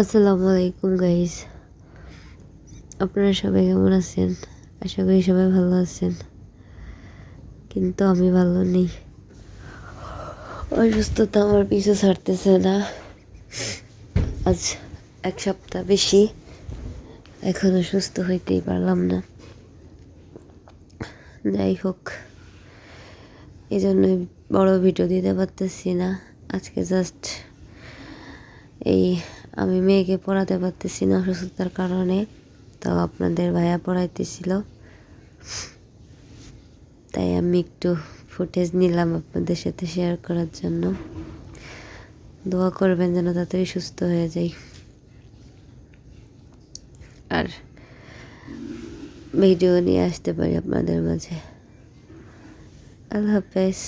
আসসালামু আলাইকুম গাইস আপনারা সবাই কেমন আছেন? আশা করি সবাই ভালো আছেন। কিন্তু আমি ভালো নেই। অসুস্থতা আমার পিছু ছাড়তেছে না। আজ এক সপ্তাহ বেশি। এখনও সুস্থ হইতেই পারলাম না। যাই হোক এই জন্যই বড় ভিডিও দিতে পারতেছি না। আজকে জাস্ট এই আমি মেয়েকে পড়াতে পারতেছি না অসুস্থতার কারণে তো আপনাদের ভাইয়া পড়াইতেছিল। তাই আমি একটু ফুটেজ নিলাম আপনাদের সাথে শেয়ার করার জন্য। দোয়া করবেন যেন তাড়াতাড়ি সুস্থ হয়ে যাই। আর ভিডিও নিয়ে আসতে পারি আপনাদের মাঝে। আল্লাহ হাফেজ।